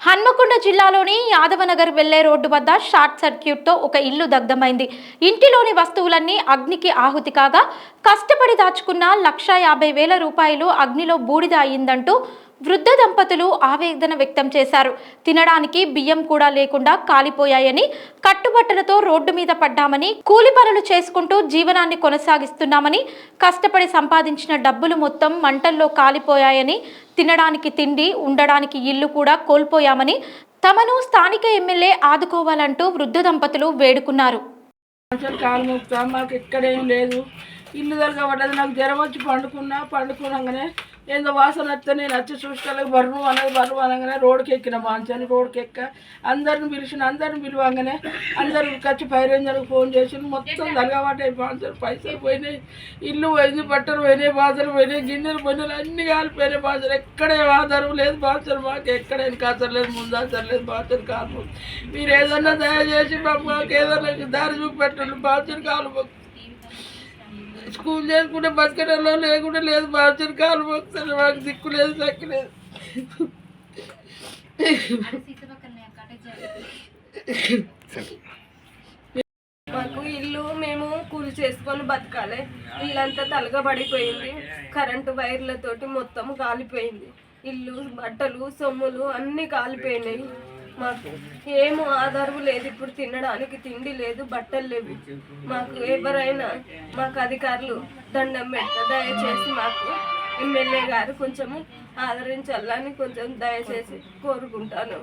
హన్మకొండ జిల్లాలోని యాదవనగర్ వెళ్ళే రోడ్డు వద్ద షార్ట్ సర్క్యూట్తో ఒక ఇల్లు దగ్ధమైంది. ఇంటిలోని వస్తువులన్నీ అగ్నికి ఆహుతి కాగా కష్టపడి దాచుకున్న లక్షా యాభై వేల రూపాయలు అగ్నిలో బూడిద అయిందంటూ వృద్ధ దంపతులు ఆవేదన వ్యక్తం చేశారు. తినడానికి బియ్యం కూడా లేకుండా కాలిపోయాయని కట్టుబట్టలతో రోడ్డు మీద పడ్డామని కూలి పనులు చేసుకుంటూ జీవనాన్ని కొనసాగిస్తున్నామని కష్టపడి సంపాదించిన డబ్బులు మొత్తం మంటల్లో కాలిపోయాయని తినడానికి తిండి ఉండడానికి ఇల్లు కూడా కోల్పోయామని తమను స్థానిక ఎమ్మెల్యే ఆదుకోవాలంటూ వృద్ధ దంపతులు వేడుకున్నారు. కాలు మాకు ఎక్కడేం లేదు. ఇల్లు దొరకబడ్డది నాకు జ్వరం వచ్చి పండుకున్నా పండుకున్నాగానే ఏందో వాసన వస్తే నేను వచ్చి చూసుకోలేక బరువు అనగా బరువు అనగానే రోడ్కి ఎక్కిన బాంచాను రోడ్కి ఎక్క. అందరిని పిలిచిన అందరిని పిలువగానే అందరు వచ్చి పైరేంజర్కి ఫోన్ చేసి మొత్తం దరగబడ్డాయి మాంచారు పైసలు పోయినాయి. ఇల్లు పోయింది బట్టలు పోయినాయి బాధలు పోయినాయి గిన్నెలు పోయినాయి అన్ని కాలిపోయినాయి. బాధలు ఎక్కడే ఆధారం లేదు. బాధలు మాకు ఎక్కడ కాచరు లేదు ముందాచరు లేదు. బాధలు కాదు. మీరు ఏదన్నా దయచేసి మాకు మాకు ఏదన్నా దారి చూపెట్టండి. బాధలు కాలు స్కూల్ చేసుకుంటే బతకడంలో లేకుండా లేదు బాధ్యత కాలు మొక్కుతారు మాకు దిక్కు లేదు దక్కు లేదు. మాకు ఇల్లు మేము కూలి చేసుకొని బతకాలి. ఇల్లంతా తలగబడిపోయింది. కరెంటు వైర్లతోటి మొత్తం కాలిపోయింది. ఇల్లు బట్టలు సొమ్ములు అన్నీ కాలిపోయినాయి. మాకు ఏమో ఆధారం లేదు ఇప్పుడు తినడానికి తిండి లేదు బట్టలు లేవు. మాకు ఎవరైనా మాకు అధికారులు దండం పెడతా దయచేసి మాకు ఎమ్మెల్యే గారు కొంచెము ఆదరించాలని కొంచెం దయచేసి కోరుకుంటాను.